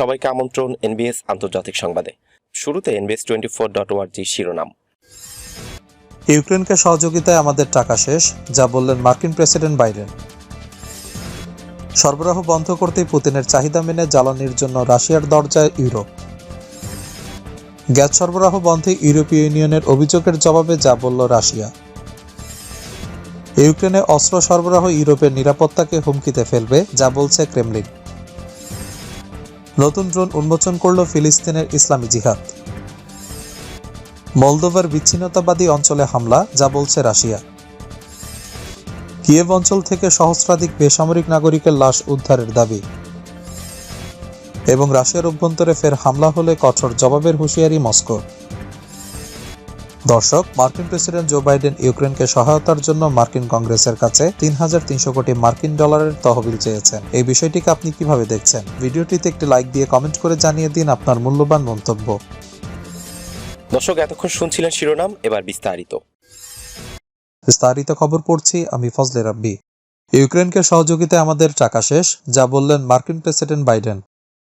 সবাইকে আমন্ত্রণ এনবিএস আন্তর্জাতিক সংবাদে। শুরুতে এনবিএস টোয়েন্টি ফোর ডট ওয়ার্জি শিরোনাম। ইউক্রেনকে সহযোগিতায় আমাদের টাকা শেষ, যা বললেন মার্কিন প্রেসিডেন্ট বাইডেন। সরবরাহ বন্ধ করতেই পুতিনের চাহিদা মেনে জ্বালানির জন্য রাশিয়ার দরজায় ইউরোপ। গ্যাস সরবরাহ বন্ধে ইউরোপীয় ইউনিয়নের অভিযোগের জবাবে যা বলল রাশিয়া। ইউক্রেনে অস্ত্র সরবরাহ ইউরোপের নিরাপত্তাকে হুমকিতে ফেলবে, যা বলছে ক্রেমলিন। নতুন ড্রোন উন্মোচন করল ফিলিস্তিনের ইসলামী জিহাদ। মলদোভার বিচ্ছিন্নতাবাদী অঞ্চলে হামলা, যা বলছে রাশিয়া। কিয়েভ অঞ্চল থেকে সহস্রাধিক বেসামরিক নাগরিকের লাশ উদ্ধারের দাবি। এবং রাশিয়ার অভ্যন্তরে ফের হামলা হলে কঠোর জবাবের হুঁশিয়ারি মস্কো দর্শক মার্কিন প্রেসিডেন্ট জো বাইডেন ইউক্রেনকে সহায়তার জন্য মার্কিন কংগ্রেসের কাছে তিন হাজার তিনশো কোটি মার্কিন ডলারের তহবিল চেয়েছেন। এই বিষয়টিকে আপনি কীভাবে দেখছেন? ভিডিওটিতে একটি লাইক দিয়ে কমেন্ট করে জানিয়ে দিন আপনার মূল্যবান মন্তব্য। দর্শক এতক্ষণ শুনছিলেন শিরোনাম এবার বিস্তারিত। বিস্তারিত খবর পড়ছি আমি ফজলে রাব্বি। ইউক্রেনকে সহযোগিতায় আমাদের টাকা শেষ যা বললেন মার্কিন প্রেসিডেন্ট বাইডেন।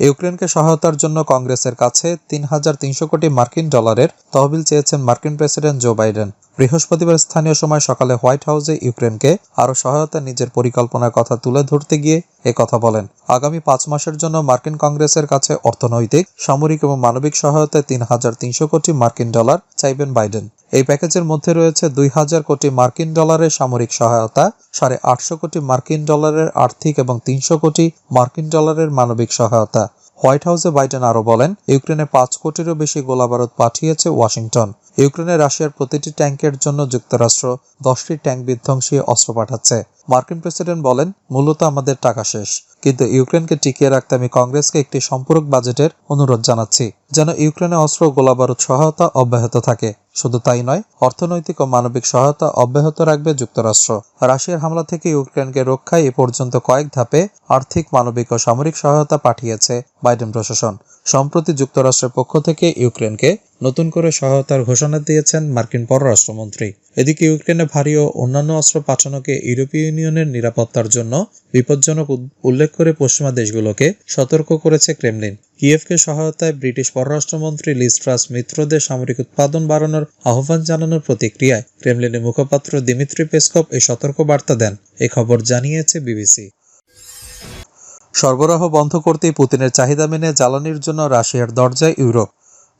ইউক্রেনকে সহায়তার জন্য কংগ্রেসের কাছে তিন হাজার তিনশো কোটি মার্কিন ডলারের তহবিল চেয়েছেন মার্কিন প্রেসিডেন্ট জো বাইডেন। বৃহস্পতিবার স্থানীয় সময় সকালে হোয়াইট হাউসে ইউক্রেনকে আরও সহায়তা নিজের পরিকল্পনার কথা তুলে ধরতে গিয়ে এ কথা বলেন। আগামী পাঁচ মাসের জন্য মার্কিন কংগ্রেসের কাছে অর্থনৈতিক, সামরিক এবং মানবিক সহায়তায় তিন হাজার তিনশো কোটি মার্কিন ডলার চাইবেন বাইডেন। এই প্যাকেজের মধ্যে রয়েছে দুই হাজার কোটি মার্কিন ডলারের সামরিক সহায়তা, সাড়ে আটশো কোটি মার্কিন ডলারের আর্থিক এবং তিনশো কোটি মার্কিন ডলারের মানবিক সহায়তা। হোয়াইট হাউসে বাইডেন আরও বলেন, ইউক্রেনে পাঁচ কোটিরও বেশি গোলাবারুদ পাঠিয়েছে ওয়াশিংটন। ইউক্রেনে রাশিয়ার প্রতিটি ট্যাঙ্কের জন্য যুক্তরাষ্ট্র দশটি ট্যাঙ্ক বিধ্বংসী অস্ত্র পাঠাচ্ছে। মার্কিন প্রেসিডেন্ট বলেন, মূলত আমাদের টাকা শেষ। কিন্তু ইউক্রেনকে টিকিয়ে রাখতে আমি কংগ্রেসকে একটি সম্পূরক বাজেটের অনুরোধ জানাচ্ছি, যেন ইউক্রেনে অস্ত্র গোলাবারুদ সহায়তা অব্যাহত থাকে। শুধু তাই নয়, অর্থনৈতিক ও মানবিক সহায়তা অব্যাহত রাখবে যুক্তরাষ্ট্র। রাশিয়ার হামলা থেকে ইউক্রেনকে রক্ষায় এ পর্যন্ত কয়েক ধাপে আর্থিক, মানবিক ও সামরিক সহায়তা পাঠিয়েছে বাইডেন প্রশাসন। সম্প্রতি যুক্তরাষ্ট্রের পক্ষ থেকে ইউক্রেনকে নতুন করে সহায়তার ঘোষণা দিয়েছেন মার্কিন পররাষ্ট্রমন্ত্রী। এদিকে ইউক্রেনে ভারী ও অন্যান্য অস্ত্র পাঠানোকে ইউরোপীয় ইউনিয়নের নিরাপত্তার জন্য বিপজ্জনক উল্লেখ করে পশ্চিমা দেশগুলোকে সতর্ক করেছে ক্রেমলিন। কিয়েভকে সহায়তায় ব্রিটিশ পররাষ্ট্রমন্ত্রী লিস্ট্রাস মিত্রদের সামরিক উৎপাদন বাড়ানোর আহ্বান জানানোর প্রতিক্রিয়ায় ক্রেমলিনের মুখপাত্র দিমিত্রি পেসকপ এই সতর্ক বার্তা দেন। এ খবর জানিয়েছে বিবিসি। সরবরাহ বন্ধ করতেই পুতিনের চাহিদা মেনে জ্বালানির জন্য রাশিয়ার দরজায় ইউরোপ।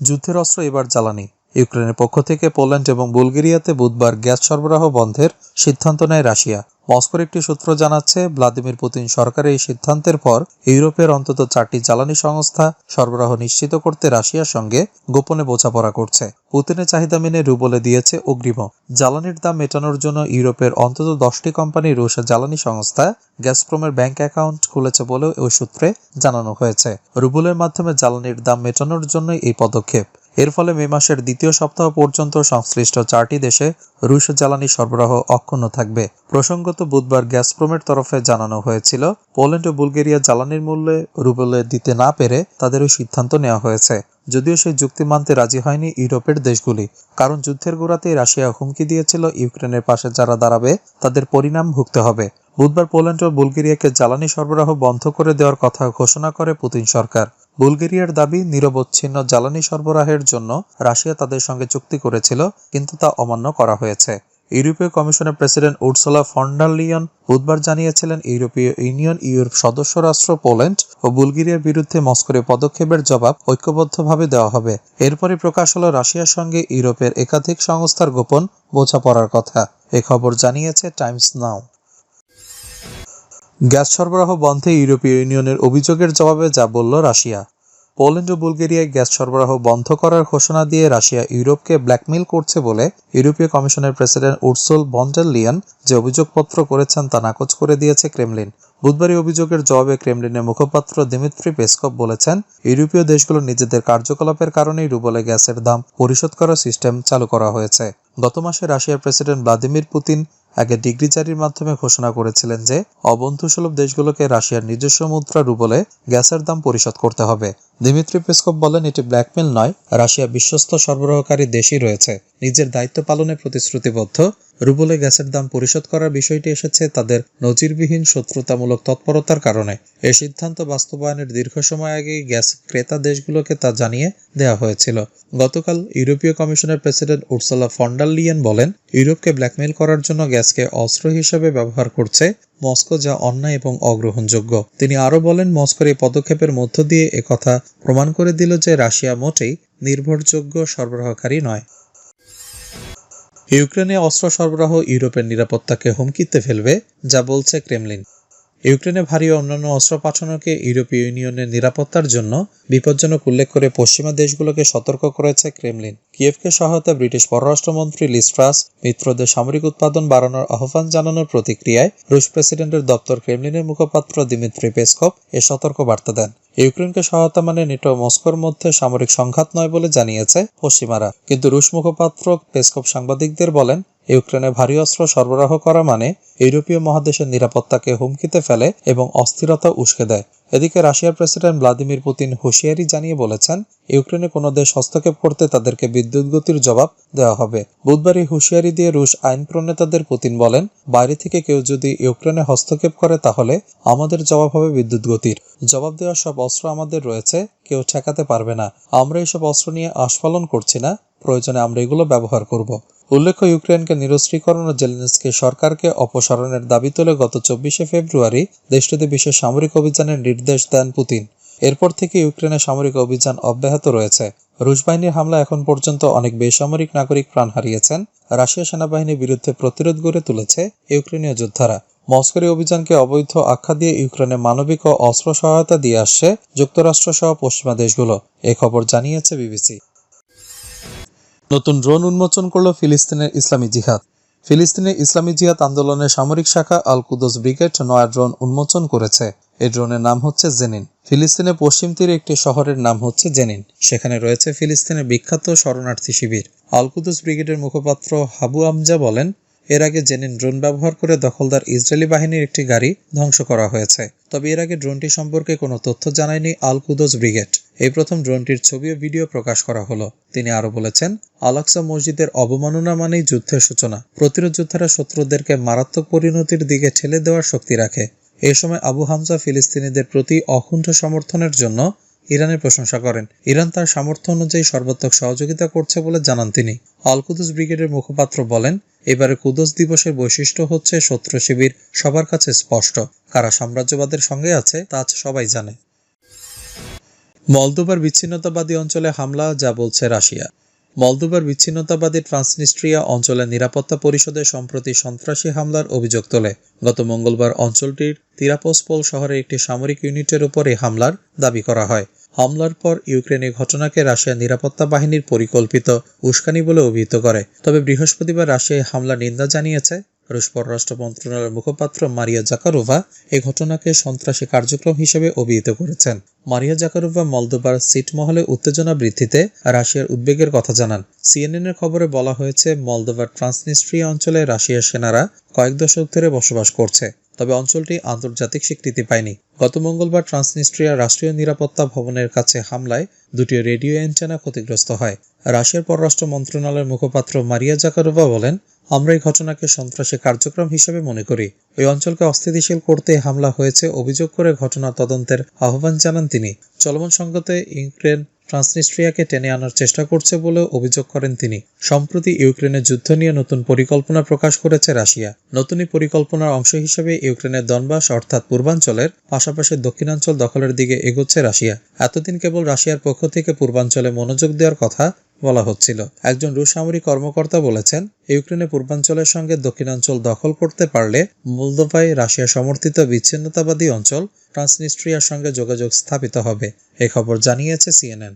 যুদ্ধের অস্ত্র এবার জ্বালানি। ইউক্রেনের পক্ষ থেকে পোল্যান্ড এবং বুলগেরিয়াতে বুধবার গ্যাস সরবরাহ বন্ধের সিদ্ধান্ত নেয় রাশিয়া। মস্কোর একটি সূত্র জানাচ্ছে, ভ্লাদিমির পুতিন সরকারের এই সিদ্ধান্তের পর ইউরোপের অন্তত চারটি জ্বালানি সংস্থা সরবরাহ নিশ্চিত করতে রাশিয়ার সঙ্গে গোপনে বোঝাপড়া করছে। পুতিনের চাহিদা মেনে রুবলে দিয়েছে অগ্রিম। জ্বালানির দাম মেটানোর জন্য ইউরোপের অন্তত দশটি কোম্পানি রুশ জ্বালানি সংস্থা গ্যাসপ্রমের ব্যাংক অ্যাকাউন্ট খুলেছে বলেও ওই সূত্রে জানানো হয়েছে। রুবলের মাধ্যমে জ্বালানির দাম মেটানোর জন্যই এই পদক্ষেপ। এর ফলে মে মাসের দ্বিতীয় সপ্তাহ পর্যন্ত সংশ্লিষ্ট চারটি দেশে রুশ জ্বালানি সরবরাহ অক্ষুণ্ণ থাকবে। প্রসঙ্গত বুধবার গ্যাসপ্রমের তরফে জানানো হয়েছিল, পোল্যান্ড ও বুলগেরিয়া জ্বালানির মূল্যে রুবেলে দিতে না পেরে তাদের ওই সিদ্ধান্ত নেওয়া হয়েছে। যদিও সেই যুক্তি মানতে রাজি হয়নি ইউরোপের দেশগুলি, কারণ যুদ্ধের গোড়াতেই রাশিয়া হুমকি দিয়েছিল ইউক্রেনের পাশে যারা দাঁড়াবে তাদের পরিণাম ভুগতে হবে। বুধবার পোল্যান্ড ও বুলগেরিয়াকে জ্বালানি সরবরাহ বন্ধ করে দেওয়ার কথা ঘোষণা করে পুতিন সরকার। বুলগেরিয়ার দাবি নিরবচ্ছিন্ন জ্বালানি সরবরাহের জন্য রাশিয়া তাদের সঙ্গে চুক্তি করেছিল, কিন্তু তা অমান্য করা হয়েছে। ইউরোপীয় কমিশনের প্রেসিডেন্ট উর্সুলা ফন্ডারলিয়ন বুধবার জানিয়েছিলেন, ইউরোপীয় ইউনিয়ন, ইউর সদস্য রাষ্ট্র পোল্যান্ড ও বুলগেরিয়ার বিরুদ্ধে মস্কোর পদক্ষেপের জবাব ঐক্যবদ্ধভাবে দেওয়া হবে। এরপরই প্রকাশ হল রাশিয়ার সঙ্গে ইউরোপের একাধিক সংস্থার গোপন বোঝাপড়ার কথা। এ খবর জানিয়েছে টাইমস নাও। গ্যাস সরবরাহ বন্ধে ইউরোপীয় ইউনিয়নের অভিযোগের জবাবে যা বলল রাশিয়া। পোল্যান্ড ও বুলগেরিয়ায় গ্যাস সরবরাহ বন্ধ করার ঘোষণা দিয়ে রাশিয়া ইউরোপকে ব্ল্যাকমেইল করছে বলে ইউরোপীয় কমিশনের প্রেসিডেন্ট উর্সুল ভন্ডার লিয়ান যে অভিযোগপত্র করেছেন তা নাকচ করে দিয়েছে ক্রেমলিন। বুধবার এই অভিযোগের জবাবে ক্রেমলিনের মুখপাত্র দিমিত্রি পেসকপ বলেছেন, ইউরোপীয় দেশগুলো নিজেদের কার্যকলাপের কারণেই রুবলে গ্যাসের দাম পরিশোধ করার সিস্টেম চালু করা হয়েছে। গত মাসে রাশিয়ার প্রেসিডেন্ট ভ্লাদিমির পুতিন আগে ডিগ্রি জারির মাধ্যমে ঘোষণা করেছিলেন যে অবন্ধুসুলভ দেশগুলোকে রাশিয়ার নিজস্ব মুদ্রা রুবলে গ্যাসের দাম পরিশোধ করতে হবে। দিমিত্রি পেসকপ বলেন, এটি ব্ল্যাকমেল নয়, রাশিয়া বিশ্বস্ত সরবরাহকারী দেশই রয়েছে। নিজের দায়িত্ব পালনে প্রতিশ্রুতিবদ্ধ। রুবলে গ্যাসের দাম পরিশোধ করার বিষয়টি এসেছে তাদের নজিরবিহীন শত্রুতামূলক তৎপরতার কারণে। এই সিদ্ধান্ত বাস্তবায়নের দীর্ঘ সময় আগেই গ্যাস ক্রেতা দেশগুলোকে তা জানিয়ে দেওয়া হয়েছিল। গতকাল ইউরোপীয় কমিশনের প্রেসিডেন্ট উর্সুলা ফন্ডার লিয়েন বলেন, ইউরোপকে ব্ল্যাকমেইল করার জন্য গ্যাসকে অস্ত্র হিসেবে ব্যবহার করছে মস্কো যা অন্যায় এবং অগ্রহণযোগ্য। তিনি আরও বলেন, মস্কোর এই পদক্ষেপের মধ্য দিয়ে একথা প্রমাণ করে দিল যে রাশিয়া মোটেই নির্ভরযোগ্য সরবরাহকারী নয়। ইউক্রেনে অস্ত্র সরবরাহ ইউরোপের নিরাপত্তাকে হুমকিতে ফেলবে, যা বলছে ক্রেমলিন। ইউক্রেনে ভারী অন্যান্য অস্ত্র পাঠানোকে ইউরোপীয় ইউনিয়নের নিরাপত্তার জন্য বিপজ্জনক উল্লেখ করে পশ্চিমা দেশগুলোকে সতর্ক করেছে ক্রেমলিন। কিয়েভকে সহায়তা ব্রিটিশ পররাষ্ট্রমন্ত্রী লিস্ট্রাস মিত্রদের সামরিক উৎপাদন বাড়ানোর আহ্বান জানানোর প্রতিক্রিয়ায় রুশ প্রেসিডেন্টের দপ্তর ক্রেমলিনের মুখপাত্র দিমিত্রি পেসকপ এ সতর্ক বার্তা দেন। ইউক্রেনকে সহায়তা মানে নেটো মস্কোর মধ্যে সামরিক সংঘাত নয় বলে জানিয়েছে পশ্চিমারা। কিন্তু রুশ মুখপাত্র পেসকপ সাংবাদিকদের বলেন, ইউক্রেনে ভারী অস্ত্র সরবরাহ করা মানে ইউরোপীয় মহাদেশের নিরাপত্তাকে হুমকিতে ফেলে এবং অস্থিরতা উস্কে দেয়। এদিকে রাশিয়ার প্রেসিডেন্ট ভ্লাদিমির পুতিন হুঁশিয়ারি জানিয়ে বলেছেন, ইউক্রেনে কোনো দেশ হস্তক্ষেপ করতে তাদেরকে বিদ্যুৎ গতির জবাব দেওয়া হবে। বুধবারই হুঁশিয়ারি দিয়ে রুশ আইন প্রণেতাদের পুতিন বলেন, বাইরে থেকে কেউ যদি ইউক্রেনে হস্তক্ষেপ করে তাহলে আমাদের জবাব হবে বিদ্যুৎ গতির। জবাব দেওয়ার সব অস্ত্র আমাদের রয়েছে কেউ ঠেকাতে পারবে না। আমরা এইসব অস্ত্র নিয়ে আস্ফালন করছি না। প্রয়োজনে আমরা এগুলো ব্যবহার করব। উল্লেখ্য, ইউক্রেনকে নিরস্ত্রীকরণ ও জেলেনস্কি সরকারকে অপসারণের দাবি তুলে গত চব্বিশে ফেব্রুয়ারি দেশটিতে বিশেষ সামরিক অভিযানের নির্দেশ দেন পুতিন। এরপর থেকে ইউক্রেনে সামরিক অভিযান অব্যাহত রয়েছে। রুশ বাহিনীর হামলা এখন পর্যন্ত অনেক বেসামরিক নাগরিক প্রাণ হারিয়েছেন। রাশিয়া সেনাবাহিনীর বিরুদ্ধে প্রতিরোধ গড়ে তুলেছে ইউক্রেনীয় যোদ্ধারা। মস্কোর অভিযানকে অবৈধ আখ্যা দিয়ে ইউক্রেনে মানবিক ও অস্ত্র সহায়তা দিয়ে আসছে যুক্তরাষ্ট্র সহ পশ্চিমা দেশগুলো। এ খবর জানিয়েছে বিবিসি। নতুন ড্রোন উন্মোচন করল ফিলিস্তিনের ইসলামী জিহাদ। ফিলিস্তিনের ইসলামী জিহাদ আন্দোলনের সামরিক শাখা আল কুদস ব্রিগেড নয়া ড্রোন উন্মোচন করেছে। এই ড্রোনের নাম হচ্ছে জেনিন। ফিলিস্তিনের পশ্চিম তীরে একটি শহরের নাম হচ্ছে জেনিন। সেখানে রয়েছে ফিলিস্তিনের বিখ্যাত শরণার্থী শিবির। আল কুদস ব্রিগেডের মুখপাত্র হাবু আমজা বলেন এর আগে জেনিন ড্রোন ব্যবহার করে দখলদার ইসরায়েলি বাহিনীর একটি গাড়ি ধ্বংস করা হয়েছে। তবে এর আগে ড্রোনটি সম্পর্কে কোনো তথ্য জানায়নি আল কুদস ব্রিগেড। এই প্রথম ড্রোনটির ছবি ও ভিডিও প্রকাশ করা হলো। তিনি আরও বলেছেন আলাক্সা মসজিদের অবমাননা মানেই যুদ্ধের সূচনা। প্রতিরোধ যোদ্ধারা শত্রুদেরকে মারাত্মক পরিণতির দিকে ঠেলে দেওয়ার শক্তি রাখে। এই সময় আবু হামজা ফিলিস্তিনিদের প্রতি অকুণ্ঠ সমর্থনের জন্য ইরানের প্রশংসা করেন। ইরান তার সামর্থ্য অনুযায়ী সর্বাত্মক সহযোগিতা করছে বলে জানান তিনি। আল কুদুস ব্রিগেডের মুখপাত্র বলেন এবারে কুদস দিবসের বৈশিষ্ট্য হচ্ছে শত্রু শিবির সবার কাছে স্পষ্ট। কারা সাম্রাজ্যবাদের সঙ্গে আছে, তা সবাই জানে। মলদোবার বিচ্ছিন্নতাবাদী অঞ্চলে হামলা, যা বলছে রাশিয়া। মলদোবার বিচ্ছিন্নতাবাদী ট্রান্সনিস্ট্রিয়া অঞ্চলে নিরাপত্তা পরিষদে সম্প্রতি সন্ত্রাসী হামলার অভিযোগ তোলে। গত মঙ্গলবার অঞ্চলটির তিরাপোসপোল শহরে একটি সামরিক ইউনিটের উপর এই হামলার দাবি করা হয়। হামলার পর ইউক্রেন এই ঘটনাকে রাশিয়ার নিরাপত্তা বাহিনীর পরিকল্পিত উস্কানি বলে অভিহিত করে। তবে বৃহস্পতিবার রাশিয়ায় হামলা নিন্দা জানিয়েছে রুশ পররাষ্ট্র মন্ত্রণালয়ের মুখপাত্র মারিয়া জাকারোভা এই ঘটনাকে সন্ত্রাসী কার্যক্রম হিসেবে অভিহিত করেছেন। মারিয়া জাকারোভা মলদোবার সিটমহলে উত্তেজনা বৃদ্ধিতে রাশিয়ার উদ্বেগের কথা জানান। সিএনএন এর খবরে বলা হয়েছে মলদোবার ট্রান্সনিস্ট্রিয়া অঞ্চলে রাশিয়ার সেনারা কয়েক দশক ধরে বসবাস করছে। তবে অঞ্চলটি আন্তর্জাতিক স্বীকৃতি পায়নি। গত মঙ্গলবার ট্রান্সনিস্ট্রিয়া রাষ্ট্রীয় নিরাপত্তা ভবনের কাছে হামলায় দুটি রেডিও অ্যান্টেনা ক্ষতিগ্রস্ত হয়। রাশিয়ার পররাষ্ট্র মন্ত্রণালয়ের মুখপাত্র মারিয়া জাকারোভা বলেন আমরা এই ঘটনাকে সন্ত্রাসী কার্যক্রম হিসেবে মনে করি। ওই অঞ্চলকে অস্থিতিশীল করতে হামলা হয়েছে অভিযোগ করে ঘটনা তদন্তের আহ্বান জানান তিনি। চলমান সংকটে ইউক্রেন ট্রান্সনিস্ট্রিয়াকে টেনে আনার চেষ্টা করছে বলেও অভিযোগ করেন তিনি। সম্প্রতি ইউক্রেনের যুদ্ধ নিয়ে নতুন পরিকল্পনা প্রকাশ করেছে রাশিয়া। নতুন পরিকল্পনার অংশ হিসেবে ইউক্রেনের দনবাস, অর্থাৎ পূর্বাঞ্চলের, পাশাপাশি দক্ষিণাঞ্চল দখলের দিকে এগোচ্ছে রাশিয়া। এতদিন কেবল রাশিয়ার পক্ষ থেকে পূর্বাঞ্চলে মনোযোগ দেওয়ার কথা বলা হচ্ছিল। একজন রুশ সামরিক কর্মকর্তা বলেছেন ইউক্রেনের পূর্বাঞ্চলের সঙ্গে দক্ষিণাঞ্চল দখল করতে পারলে মোলদোভায় রাশিয়া সমর্থিত বিচ্ছিন্নতাবাদী অঞ্চল ট্রান্সনিস্ট্রিয়ার সঙ্গে যোগাযোগ স্থাপিত হবে। এ খবর জানিয়েছে সিএনএন।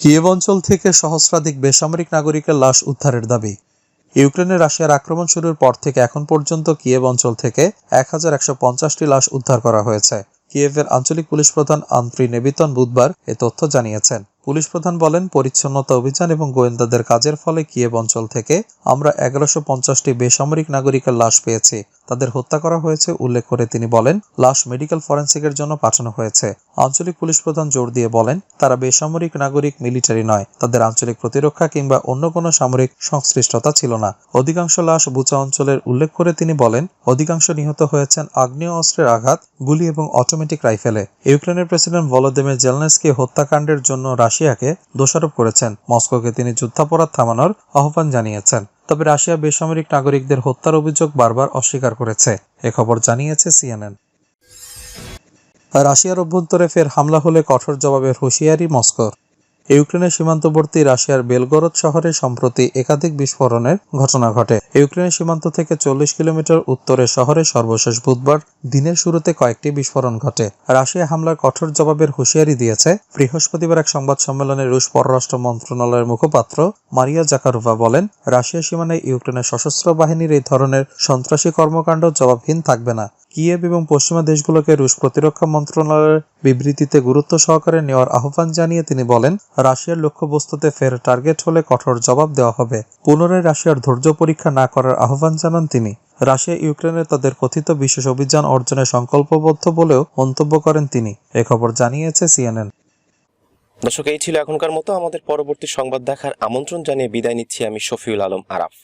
কিয়েভ অঞ্চল থেকে সহস্রাধিক বেসামরিক নাগরিকের লাশ উদ্ধারের দাবি। ইউক্রেনে রাশিয়ার আক্রমণ শুরুর পর থেকে এখন পর্যন্ত কিয়েভ অঞ্চল থেকে এক হাজার একশো পঞ্চাশটি লাশ উদ্ধার করা হয়েছে। কিয়েভের আঞ্চলিক পুলিশ প্রধান আন্ত্রি নেবিতন বুধবার এ তথ্য জানিয়েছেন। পুলিশ প্রধান বলেন, পরিচ্ছন্নতা অভিযান এবং গোয়েন্দাদের কাজের ফলে কিয়েব অঞ্চল থেকে আমরা এগারোশো পঞ্চাশটি বেসামরিক নাগরিকের লাশ পেয়েছি। তাদের হত্যা করা হয়েছে উল্লেখ করে তিনি বলেন, লাশ মেডিকেল ফরেন্সিকের জন্য পাঠানো হয়েছে। আঞ্চলিক পুলিশ প্রধান জোর দিয়ে বলেন, তারা বেসামরিক নাগরিক মিলিটারি নয়। তাদের আঞ্চলিক প্রতিরক্ষা কিংবা অন্য কোনো সামরিক সংশ্লিষ্টতা ছিল না। অধিকাংশ লাশ বুচা অঞ্চলের উল্লেখ করে তিনি বলেন, অধিকাংশ নিহত হয়েছেন আগ্নেয় অস্ত্রের আঘাত, গুলি এবং অটোমেটিক রাইফেলে। ইউক্রেনের প্রেসিডেন্ট ভলোদিমির জেলনেসকি হত্যাকাণ্ডের জন্য রাশিয়াকে দোষারোপ করেছেন। মস্কোকে তিনি যুদ্ধাপরাধ থামানোর আহ্বান জানিয়েছেন। তবে রাশিয়া বেসামরিক নাগরিকদের হত্যার অভিযোগ বারবার অস্বীকার করেছে। এ খবর জানিয়েছে সিএনএন। রাশিয়ার অভ্যন্তরে ফের হামলা হলে কঠোর জবাবের হুঁশিয়ারি মস্কোর। ইউক্রেনের সীমান্তবর্তী রাশিয়ার বেলগরদ শহরে সম্প্রতি একাধিক বিস্ফোরণের ঘটনা ঘটে। ইউক্রেনের সীমান্ত থেকে চল্লিশ কিলোমিটার উত্তরে শহরে সর্বশেষ বুধবার দিনের শুরুতে কয়েকটি বিস্ফোরণ ঘটে। রাশিয়া হামলার কঠোর জবাবের হুঁশিয়ারি দিয়েছে বৃহস্পতিবার এক সংবাদ সম্মেলনে রুশ পররাষ্ট্র মন্ত্রণালয়ের মুখপাত্র মারিয়া জাকারোভা বলেন, রাশিয়া সীমানায় ইউক্রেনের সশস্ত্র বাহিনীর এই ধরনের সন্ত্রাসী কর্মকাণ্ড জবাবহীন থাকবে না। কিয়েভ এবং পশ্চিমা দেশগুলোকে রুশ প্রতিরক্ষা মন্ত্রণালয়ের বিবৃতিতে গুরুত্ব সহকারে নেওয়ার আহ্বান জানিয়ে তিনি বলেন, রাশিয়ার লক্ষ্যবস্তুতে ফের টার্গেট হলে কঠোর জবাব দেওয়া হবে। পুনরায় রাশিয়ার ধৈর্য পরীক্ষা না করার আহ্বান জানান তিনি। রাশিয়া ইউক্রেনে তাদের কথিত বিশেষ অভিযান অর্জনে সংকল্পবদ্ধ বলেও মন্তব্য করেন তিনি। এ খবর জানিয়েছে সিএনএন। দর্শক, এই ছিল এখনকার মতো। আমাদের পরবর্তী সংবাদ দেখার আমন্ত্রণ জানিয়ে বিদায় নিচ্ছি আমি শফিউল আলম আরাফ।